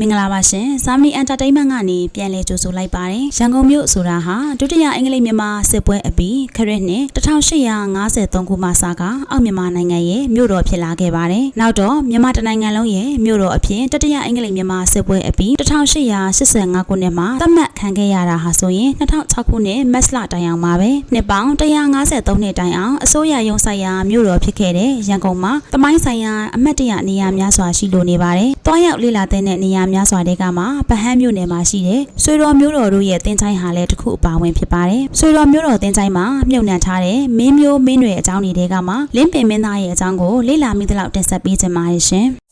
မင်္ဂလာပါရှင်။ Samni Entertainment ကနေပြန်လည်ကြိုဆိုလိုက်ပါတယ်။ရန်ကုန်မြို့ဆိုတာဟာဒုတိယအင်္ဂလိပ်မြန်မာစစ်ပွဲအပြီးခရစ်နှစ်1853ခုမှစကအောက်မြန်မာနိုင်ငံရဲ့မြို့တော်ဖြစ်လာခဲ့ပါတယ်။နောက်တော့မြန်မာတနိုင်ငံလုံးရဲ့မြို့တော်အဖြစ်တတိယအင်္ဂလိပ်မြန်မာစစ်ပွဲအပြီး1885ခုနှစ်မှာသတ်မှတ်ခံခဲ့ရတာဟာဆိုရင်2006ခုနှစ်မတ်လတိုင်အောင်ပါပဲ။နှစ်ပေါင်း153နှစ်တိုင်အောင်အစိုးရရုံးဆိုင်ရာမြို့တော်ဖြစ်ခဲ့တဲ့ရန်ကုန်မှာတမိုင်းဆိုင်ရာအမတ်တရနေရာများစွာရှိလိုနေပါတယ်။တွားရောက်လေ့လာတဲ့နေရာများစွာတွေကမှဗဟန်းမြို့နယ်မှာရှိတဲ့ဆွေတော်မျိုးတော်တို့ရဲ့တင်ချိုင်းဟာလည်းတစ်ခုအပါဝင်ဖြစ်ပါတယ်။ဆွေတော်မျိုးတော်တင်ချိုင်းမှာမြုပ်နှံထားတဲ့မင်းမျိုးမင်းတွေအကြောင်းတွေကမှလင်းပင်မင်းသားရဲ့အကြောင်းကိုလေ့လာမိသလောက်တင်ဆက်ပေးခြင်းပါတယ်ရှင်။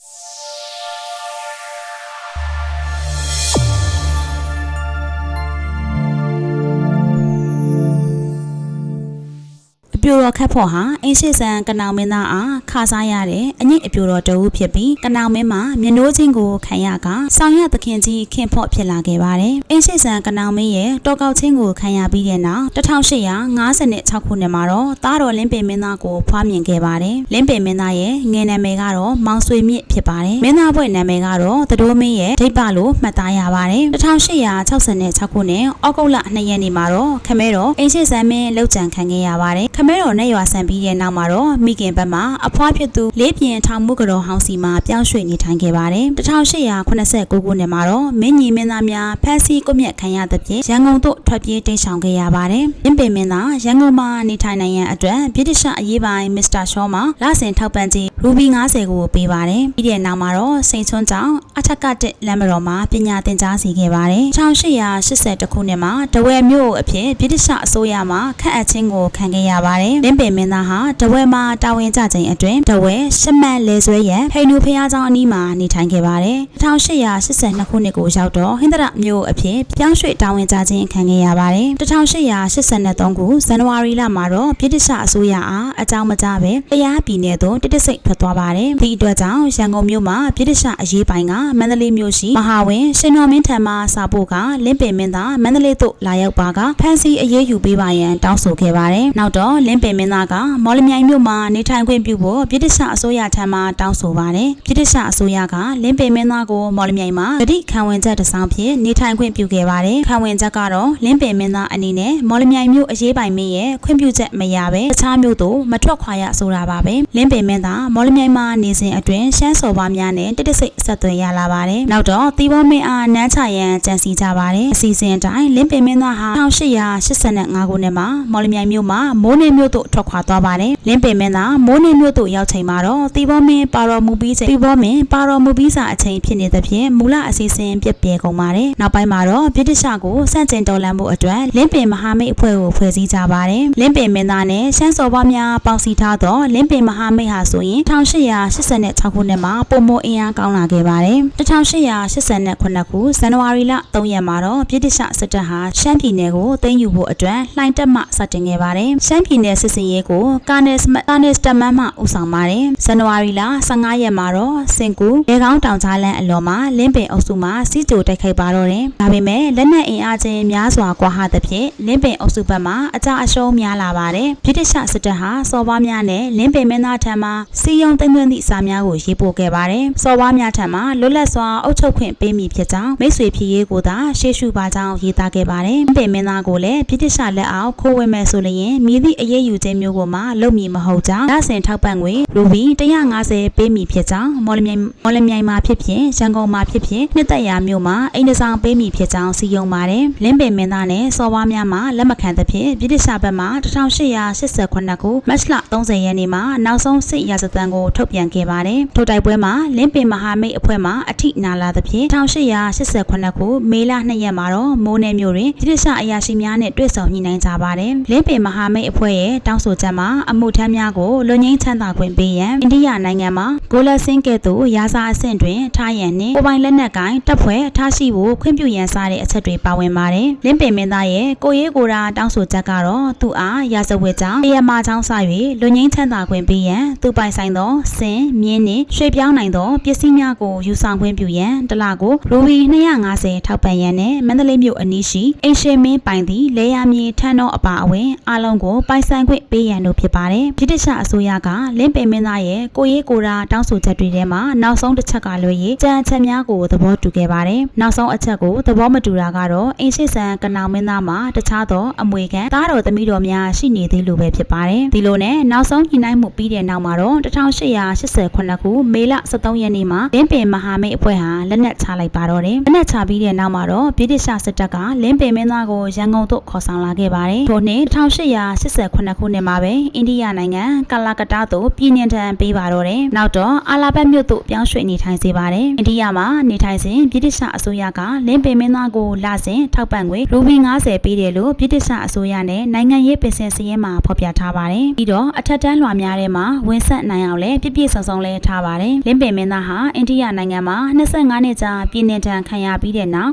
ပြိုတော်ခတ်ဖို့ဟာအင်းရှိဆန်ကနောင်မင်းသားအားခါစားရတဲ့အညစ်အပြိုတော်တဦးဖြစ်ပြီးကနောင်မင်းမှာမျက်နှိုးချင်းကိုခံရကဆောင်ရသခင်ကြီးခင်ဖို့ဖြစ်လာခဲ့ပါတယ်။အင်းရှိဆန်ကနောင်မင်းရဲ့တော်ကောက်ချင်းကိုခံရပြီးတဲ့နောက်1856ခုနှစ်မှာတော့သားတော်လင်းပင်မင်းသားကိုဖွားမြင်ခဲ့ပါတယ်။လင်းပင်မင်းသားရဲ့ငယ်နာမည်ကတော့မောင်ဆွေမြင့်ဖြစ်ပါတယ်။မင်းသားဘွဲ့နာမည်ကတော့သတိုးမင်းရဲ့ဒိတ်ပလို့မှတ်သားရပါတယ်။1866ခုနှစ်ဩဂုတ်လ2ရက်နေ့မှာတော့ခမဲတော်အင်းရှိဆန်မင်းလှုပ်ကြံခံခဲ့ရပါတယ်။ခမဲတော်နဲ့ရွာဆန်ပြီးတဲ့နောက်မှာတော့မိခင်ဘက်မှာအဖွားဖြစ်သူလေးပြင်းထောင်မှုကတော်ဟောင်းစီမှာပြောင်းရွှေ့နေထိုင်ခဲ့ပါတယ်။1889ခုနှစ်မှာတော့မင်းညီမင်းသားများဖမ်းဆီးကွပ်မျက်ခံရသဖြင့်ရန်ကုန်သို့ထွက်ပြေးတိမ်းရှောင်ခဲ့ရပါတယ်။မြင့်ပင်မင်းသားရန်ကုန်မှာနေထိုင်နိုင်ရန်အတွက်ဗြိတိရှအရေးပိုင်းမစ္စတာရှောမှာလစဉ်ထောက်ပံ့ကြေးရူဘီ90ကိုပေးပါတယ်။ပြီးတဲ့နောက်မှာတော့စိန်ချွန်းကြောင့်အထက်ကတက်လမ်းမတော်မှာပညာသင်ကြားစီခဲ့ပါတယ်။1882ခုနှစ်မှာတဝဲမြို့အဖြစ်ဗြိတိရှအစိုးရမှခန့်အပ်ခြင်းကိုခံခဲ့ရပါတယ်။လင်းပင်မင်းသားဟာတဝဲမှာတာဝန်ကျခြင်းအတွင်းတဝဲရှမတ်လဲဆွဲရန်ဖိနူဖျားကျောင်းအနီးမှာနေထိုင်ခဲ့ပါတယ်။1882ခုနှစ်ကိုရောက်တော့ဟင်္ဒရမြို့အဖြစ်ပြောင်းရွှေ့တာဝန်ကျခြင်းခံခဲ့ရပါတယ်။1883ခုဇန်နဝါရီလမှာတော့ဗြိတိရှအစိုးရအားအကြောင်းမကြားပဲတရားပြည်နယ်သို့တိတိစိတ်ထွက်သွားပါတယ်။ဒီအတွက်ကြောင့်ရန်ကုန်မြို့မှာဗြိတိရှအရေးပိုင်းကမန္တလေးမြို့ရှိမဟာဝင်းရှင်တော်မင်းထံမှစာပို့ကလင်းပင်မင်းသားမန္တလေးသို့လာရောက်ပါကဖမ်းဆီးအရေးယူပေးပါရန်တောင်းဆိုခဲ့ပါတယ်။နောက်တော့လင်းပင်မင်းသားကမော်လမြိုင်မြို့မှာနေထိုင်ခွင့်ပြုဖို့ဗြိတိရှအစိုးရထံမှတောင်းဆိုပါတယ်။ဗြိတိရှအစိုးရကလင်းပင်မင်းသားကိုမော်လမြိုင်မှာဂတိခံဝင်ချက်တစ်စောင်းဖြင့်နေထိုင်ခွင့်ပြုခဲ့ပါတယ်။ခံဝင်ချက်ကတော့လင်းပင်မင်းသားအနေနဲ့မော်လမြိုင်မြို့အရေးပိုင်မင်းရဲ့ခွင့်ပြုချက်မရဘဲတခြားမြို့သို့မထွက်ခွာရဆိုတာပါပဲ။လင်းပင်မင်းသားမော်လမြိုင်မှာနေစဉ်အတွင်းရှမ်းစော်ပါများနဲ့တိတိစိတ်ဆက်သွယ်ရလာပါတယ်။နောက်တော့တီဘောမင်းအားနန်းချရန်ကြံစီကြပါတယ်။အစီအစဉ်အတိုင်းလင်းပင်မင်းသားဟာ1885ခုနှစ်မှာမော်လမြိုင်မြို့မှာမိုးနေမြို့သို့ထွက်ခွာသွားပါတယ်။လင်းပင်မင်းသားမိုးနေမြို့သို့ရောက်ချိန်မှာတော့တီဘောမင်းပါတော်မူပြီးချိန်တီဘောမင်းပါတော်မူပြီးစာအချိန်ဖြစ်နေသဖြင့်မူလအစီအစဉ်ပြည့်ပြဲကုန်ပါတယ်။နောက်ပိုင်းမှာတော့ဗြိတိရှကိုစန့်ကျင်တော်လှန်မှုအတွက်လင်းပင်မဟာမိတ်အဖွဲ့ကိုဖွဲ့စည်းကြပါတယ်။လင်းပင်မင်းသားနဲ့ရှမ်းစော်ဘွားများပေါင်းစည်းထားသောလင်းပင်မဟာမိတ်ဟာဆိုရင်1886ခုနှစ်မှာပုံမအင်အားကောင်းလာခဲ့ပါတယ်။1889ခုဇန်နဝါရီလ3ရက်မှာတော့ဗြိတိရှစစ်တပ်ဟာရှမ်းပြည်နယ်ကိုသိမ်းယူဖို့အတွက်လှိုင်တက်မှစတင်ခဲ့ပါတယ်။ရှမ်းပြည်နယ်စစ်စင်ရေးကိုကာနယ်စ်ကာနယ်စတမန်မှဦးဆောင်ပါတယ်။ဇန်နဝါရီလ15ရက်မှာတော့စင်ကူရေကောင်းတောင်ကြားလန်းအလွန်မှာလင်းပင်အုပ်စုမှစီးကြိုတိုက်ခိုက်ပါတော့တယ်။ဒါပေမဲ့လက်နက်အင်အားချင်းများစွာကွာဟသဖြင့်လင်းပင်အုပ်စုဘက်မှအကြအရှုံးများလာပါတယ်။ဗြိတိရှစစ်တပ်ဟာစော်ဘွားများနဲ့လင်းပင်မင်းသားထံမှစီယုံသိမ်းသွင်းသည့်စာများကိုရေးပို့ခဲ့ပါတယ်။စော်ဘွားများထံမှလွတ်လပ်စွာအုပ်ချုပ်ခွင့်ပေးမည်ဖြစ်ကြောင်းမိတ်ဆွေဖြစ်ရေးကိုသာရှေ့ရှုပါကြောင်းရေးသားခဲ့ပါတယ်။လင်းပင်မင်းသားကိုလည်းဗြိတိရှလက်အောက်ခိုးဝင်မဲ့ဆိုလျင်မြည်သည့်အရေးယူခြင်းမျိုးကိုမှလုပ်မည်မဟုတ်ကြောင်းရစင်ထောက်ပံ့ငွေရူဘီ150ပေးမည်ဖြစ်ကြောင်းမော်လမြိုင်မော်လမြိုင်မှာဖြစ်ဖြစ်ရန်ကုန်မှာဖြစ်ဖြစ်နှစ်သက်ရာမြို့မှာအိမ်တဆောင်ပေးမည်ဖြစ်ကြောင်းစီယုံပါတယ်။လင်းပင်မင်းသားနဲ့စော်ဘွားများမှလက်မခံသဖြင့်ဗြိတိရှဘက်မှ1889ခုမတ်လ30ရက်နေ့မှာနောက်ဆုံးစစ်ရာဇသံကိုထုတ်ပြန်ခဲ့ပါတယ်။ထိုတိုက်ပွဲမှာလင်းပင်မဟာမိတ်အဖွဲ့မှအထိနာလာသဖြင့်1889ခုမေလ2ရက်မှာတော့မိုးနယ်မြို့တွင်ဗြိတိရှအရာရှိများနဲ့တွေ့ဆုံညှိနှိုင်းကြပါတယ်။လင်းပင်မဟာမိတ်အဖွဲ့ရဲ့တောင်းဆိုချက်မှာအမှုထမ်းများကိုလွတ်ငင်းချမ်းသာခွင့်ပေးရန်အိန္ဒိယနိုင်ငံမှာဂိုလက်ဆင်းကဲ့သို့ရာဇာအဆင့်တွင်ထားရန်နှင့်ကိုပိုင်လက်နက်ကိုင်တပ်ဖွဲ့ထားရှိဖို့ခွင့်ပြုရန်စတဲ့အချက်တွေပါဝင်ပါတယ်။လင်းပင်မင်းသားရဲ့ကိုရေးကိုရာတောင်းဆိုချက်ကတော့သူအားရာဇဝတ်ကြောင့်တရမချောင်းစ၍လွတ်ငင်းချမ်းသာခွင့်ပေးရန်သူပိုင်ဆိုင်သောစင်မြင်းနှင့်ရွှေပြောင်းနိုင်သောပစ္စည်းများကိုယူဆောင်ခွင့်ပြုရန်တလကိုရူဘီ250ထောက်ပံ့ရန်နဲ့မန္တလေးမြို့အနီးရှိအိမ်ရှင်မင်းပိုင်သည့်လေယာမြေထန်းတော်အပါအဝင်အလုံးကိုပိုက်ဆက်ဆိုင်ခွင့်ပေးရန်တို့ဖြစ်ပါတယ်ဗြိတိရှအစိုးရကလင်းပင်မင်းသားရဲ့ကိုရေးကိုရာတောင်းဆိုချက်တွေထဲမှာနောက်ဆုံးတစ်ချက်ကလွှဲရေးကြံအချက်များကိုသဘောတူခဲ့ပါတယ်နောက်ဆုံးအချက်ကိုသဘောမတူတာကတော့အင်းရှိဆန်ကနောင်မင်းသားမှာတခြားသောအမွေခံသားတော်သမီးတော်များရှိနေသေးလို့ပဲဖြစ်ပါတယ်ဒီလိုနဲ့နောက်ဆုံးညှိနှိုင်းမှုပြီးတဲ့နောက်မှာတော့1889ခုမေလ23ရက်နေ့မှာလင်းပင်မဟာမိတ်အဖွဲ့ဟာလက်နက်ချလိုက်ပါတော့တယ်လက်နက်ချပြီးတဲ့နောက်မှာတော့ဗြိတိရှစစ်တပ်ကလင်းပင်မင်းသားကိုရန်ကုန်သို့ခေါ်ဆောင်လာခဲ့ပါတယ်ထို့နှစ်1888ခုနှစ်မှာပဲအိန္ဒိယနိုင်ငံကာလာကတာသို့ပြည်နှင်ထံပေးပါတော့တယ်နောက်တော့အာလာဘတ်မြို့သို့ပြောင်းရွှေ့နေထိုင်စေပါတယ်အိန္ဒိယမှာနေထိုင်စဉ်ဗြိတိရှအစိုးရကလင်းပင်မင်းသားကိုလာစဉ်ထောက်ပံ့ငွေရူပီ90ပေးတယ်လို့ဗြိတိရှအစိုးရနဲ့နိုင်ငံရေးပင်စင်စည်းရင်းမှာဖော်ပြထားပါတယ်ပြီးတော့အထက်တန်းလွှာများထဲမှာဝင်ဆက်နိုင်အောင်လဲပြည့်ပြည့်စုံစုံလဲထားပါတယ်လင်းပင်မင်းသားဟာအိန္ဒိယနိုင်ငံမှာ25နှစ်ကြာပြည်နှင်ထံခံရပြီးတဲ့နောက်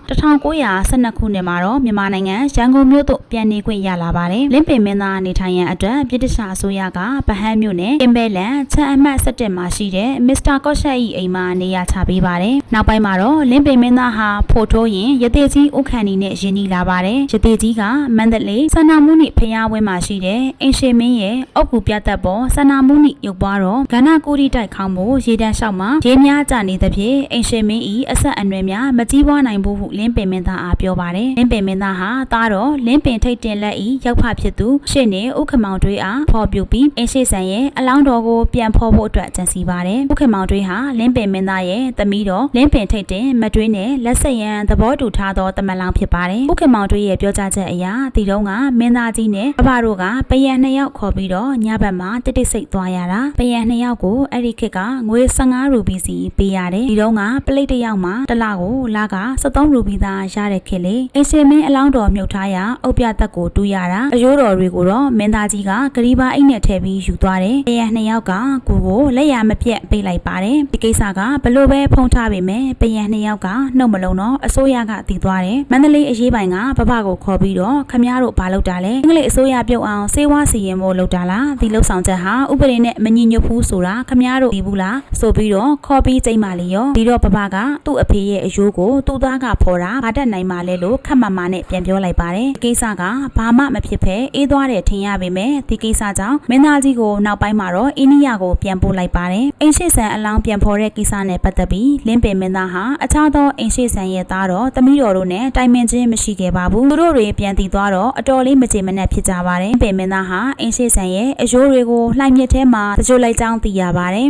1912ခုနှစ်မှာတော့မြန်မာနိုင်ငံရန်ကုန်မြို့သို့ပြန်နေခွင့်ရလာပါတယ်လင်းပင်မင်းသားနေထိုင်ရန်အတွက်ဗြိတိရှအစိုးရကဗဟန်းမြို့နယ်အင်ဘဲလန်ချန်အမှတ်17မှာရှိတဲ့မစ္စတာကော့ရှက်၏အိမ်မှာနေရာချပေးပါတယ်နောက်ပိုင်းမှာတော့လင်းပင်မင်းသားဟာဖိုထိုးရင်ရသေးကြီးဥခန္ဒီနဲ့ရင်းနှီးလာပါတယ်ရသေးကြီးကမန္တလေးစန္နာမှုနိဖျားဝင်းမှာရှိတဲ့အင်ရှင်မင်းရဲ့အုတ်ကူပြတ်သက်ပေါ်စန္နာမှုနိရုပ်ပွားတော့ကဏ္ဍကိုရီတိုက်ခေါင်းမို့ရေတန်းလျှောက်မှာရေများကြနေသဖြင့်အင်ရှင်မင်းဤအဆက်အနွယ်များမကြီးပွားနိုင်ဘူးဟုလင်းပင်မင်းသားအားပြောပါတယ်လင်းပင်မင်းသားဟာသားတော်လင်းပင်ထိတ်တင်လက်ဤရောက်ဖဖြစ်သူရှင့်နေဥက္ကမောင်တွေးအားဖော်ပြပြီးအင်ရှိဆန်ရဲ့အလောင်းတော်ကိုပြန်ဖော်ဖို့အတွက်ကြံစီပါတယ်ဥက္ကမောင်တွေးဟာလင်းပင်မင်းသားရဲ့သမီးတော်လင်းပင်ထိတ်တင်မတွေးနဲ့လက်ဆက်ရန်သဘောတူထားသောတမန်လောင်ဖြစ်ပါတယ်ဥက္ကမောင်တွေးရဲ့ပြောကြားချက်အရဒီတုန်းကမင်းသားကြီးနဲ့အဖတို့ကပယံနှစ်ယောက်ခေါ်ပြီးတော့ညဘက်မှာတိတိစိတ်သွားရတာပယံနှစ်ယောက်ကိုအဲ့ဒီခေတ်ကငွေ15ရူပီစီပေးရတယ်ဒီတုန်းကပလိတ်တစ်ယောက်မှာတစ်လကိုလက73ရူပီသားရတဲ့ခေတ်လေအင်ရှင်မင်းအလောင်းတော်မြုပ်ထားရအုပ်ပြသက်ကိုတူးရတာအယိုးတော်တွေကိုတော့မင်းသားကြီးကဂရီဘာအိတ်နဲ့ထည့်ပြီးယူသွားတယ်ပယံနှစ်ယောက်ကကိုကိုလက်ရမပြတ်ပေးလိုက်ပါတယ်ဒီကိစ္စကဘလို့ပဲဖုံးထားပေမဲ့ပယံနှစ်ယောက်ကနှုတ်မလုံးတော့အစိုးရကတည်သွားတယ်မန္တလေးအရေးပိုင်ကဘဘကိုခေါ်ပြီးတော့ခမရတို့ဘာလုပ်တာလဲအင်္ဂလိပ်အစိုးရပြုတ်အောင်စေဝါစီရင်ဖို့လုပ်တာလားဒီလှုပ်ဆောင်ချက်ဟာဥပဒေနဲ့မညီညွတ်ဘူးဆိုတာခမရတို့ဒီဘူးလားဆိုပြီးတော့ခေါ်ပြီးချိန်ပါလေရောဒီတော့ဘဘကသူ့အဖေရဲ့အယိုးကိုသူ့သားကဖော်တာဗာတက်နိုင်ပါလဲလို့ခက်မမနဲ့ပြန်ပြောလိုက်ပါတယ်ဒီကိစ္စကဘာမှမဖြစ်ဖဲအေးသွားတယ်ထင်ရပေမဲ့ဒီကိစ္စကြောင့်မင်းသားကြီးကိုနောက်ပိုင်းမှာတော့အိန္ဒိယကိုပြန်ပို့လိုက်ပါတယ်အိမ်ရှိဆန်အလောင်းပြန်ဖော်တဲ့ကိစ္စနဲ့ပတ်သက်ပြီးလင်းပင်မင်းသားဟာအခြားသောအိမ်ရှိဆန်ရဲ့သားတော်သမီးတော်တို့နဲ့တိုင်ပင်ခြင်းမရှိခဲ့ပါဘူးသူတို့တွေပြန်တည်သွားတော့အတော်လေးမကြေမနက်ဖြစ်ကြပါတယ်ပင်မင်းသားဟာအိမ်ရှိဆန်ရဲ့အယိုးတွေကိုလှိုင်မြစ်ထဲမှာတကြိုလိုက်ကြောင်းသိရပါတယ်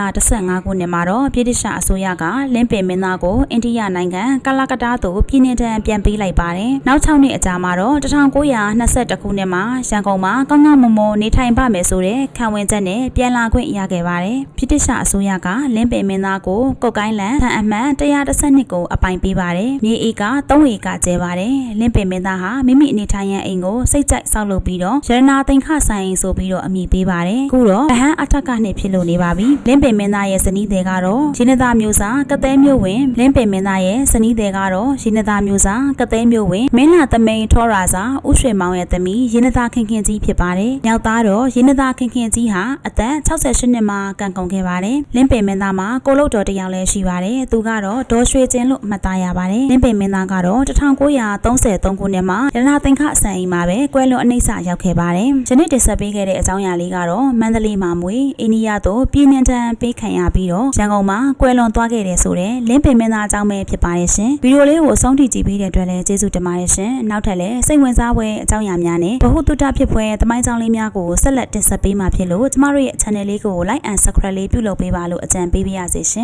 1915ခုနှစ်မှာတော့ပြည်တိရှအစိုးရကလင်းပင်မင်းသားကိုအိန္ဒိယနိုင်ငံကာလာကတာသို့ပြည်နယ်ထံပြန်ပေးလိုက်ပါတယ်နောက်6နှစ်အကြာမှာတော့1922ခုနှစ်မှာရန်ကုန်မှာကောင်းကောင်းမွန်မွန်နေထိုင်ပါမယ်ဆိုတဲ့ခံဝင်ချက်နဲ့ပြန်လာခွင့်ရခဲ့ပါတယ်ပြည်တိရှအစိုးရကလင်းပင်မင်းသားကိုကုတ်ကိုင်းလန်ထန်အမှန်112ကိုအပိုင်ပေးပါတယ်မြေဧက3ဧကကျဲပါတယ်လင်းပင်မင်းသားဟာမိမိအနေထိုင်ရန်အိမ်ကိုစိတ်ကြိုက်ဆောက်လုပ်ပြီးတော့ရတနာသိန်ခဆိုင်ဆိုပြီးတော့အမိပေးပါတယ်အခုတော့အဟမ်းအထက်ကနှစ်ဖြစ်လို့နေပါပြီလင်းပင်မင်းသားရဲ့ဇနီးသည်ကတော့ရင်းနသားမျိုးစားကသဲမျိုးဝင်လင်းပင်မင်းသားရဲ့ဇနီးသည်ကတော့ရင်းနသားမျိုးစားကသဲမျိုးဝင်မင်းလာသမိန်ထောရာစာဥရွှေမောင်ရဲ့သမီးရင်းနသားခင်ခင်ကြီးဖြစ်ပါတယ်။နောက်သားတော့ရင်းနသားခင်ခင်ကြီးဟာအသက်68နှစ်မှာကံကုန်ခဲ့ပါတယ်။လင်းပင်မင်းသားမှာကိုလုတ်တော်တယောက်လည်းရှိပါတယ်။သူကတော့ဒေါ်ရွှေကျင်းလို့မှတ်သားရပါတယ်။လင်းပင်မင်းသားကတော့1933ခုနှစ်မှာရတနာသင်္ခအစံအိမ်မှာပဲကွဲလွန်အနှိမ့်ဆရောက်ခဲ့ပါတယ်။ယနေ့တင်ဆက်ပေးခဲ့တဲ့အကြောင်းအရာလေးကတော့မန္တလေးမှာမွေအိန္ဒိယသို့ပြည်နှင်တန်းပေးခံရပြီးတော့ရန်ကုန်မှာကွဲလွန်သွားခဲ့တယ်ဆိုတဲ့လင်းပင်မင်းသားအကြောင်းပဲဖြစ်ပါတယ်ရှင်။ဗီဒီယိုလေးကိုအဆုံးထိကြည့်ပေးတဲ့အတွက်လည်းကျေးဇူးတင်ပါတယ်ရှင်။နောက်ထပ်လည်းစိတ်ဝင်စားဖွယ်အကြောင်းအရာများနဲ့ဗဟုသုတဖြစ်ဖွယ်သမိုင်းကြောင်းလေးများကိုဆက်လက်တင်ဆက်ပေးမှာဖြစ်လို့ကျမတို့ရဲ့ channel လေးကို like and subscribe လေးပြုလုပ်ပေးပါလို့အကြံပေးပါရစေရှင်